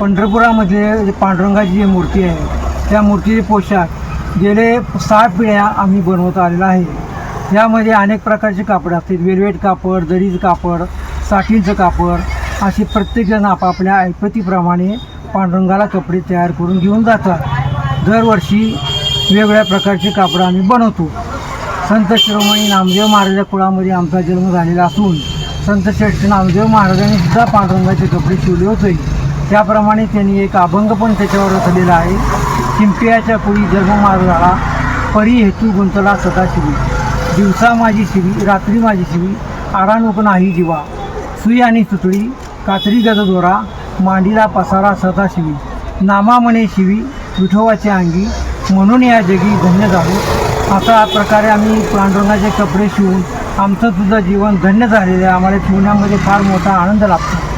पंढरपुरामध्ये पांडुरंगाची जी मूर्ती आहे त्या मूर्तीचे पोशाख गेले सात पिढ्या आम्ही बनवत आलेला आहे. यामध्ये अनेक प्रकारचे कापड असतील वेलवेट कापड दरीचं कापड साठींचं कापड असे प्रत्येकजण आपापल्या ऐपतीप्रमाणे पांडुरंगाला कपडे तयार करून घेऊन जातात. दरवर्षी वेगवेगळ्या प्रकारचे कापड आम्ही बनवतो. संत शिरोमणी नामदेव महाराजा कुळामध्ये आमचा जन्म झालेला असून संत श्रेष्ठ नामदेव महाराजांनी सुद्धा पांडुरंगाचे कपडे शिवले होते. त्याप्रमाणे त्यांनी एक अभंग पण त्याच्यावर रचलेला आहे. शिंपियाच्या पुढी जन्म मार झाला परी हेतू गुंतला सदाशिवी. दिवसा माझी शिवी रात्री माझी शिवी आरानुक नाही जीवा. सुई आणि सुतळी कात्री गज दोरा मांडीला पसारा सदाशिवी. नामा म्हणे शिवी विठोवाचे अंगी म्हणून या जगी धन्य झालो. अशा प्रकारे आम्ही पांडुरंगाचे कपडे शिवून आमचं सुद्धा जीवन धन्य झालेलं आहे. आम्हाला शिवण्यामध्ये फार मोठा आनंद लाभतो.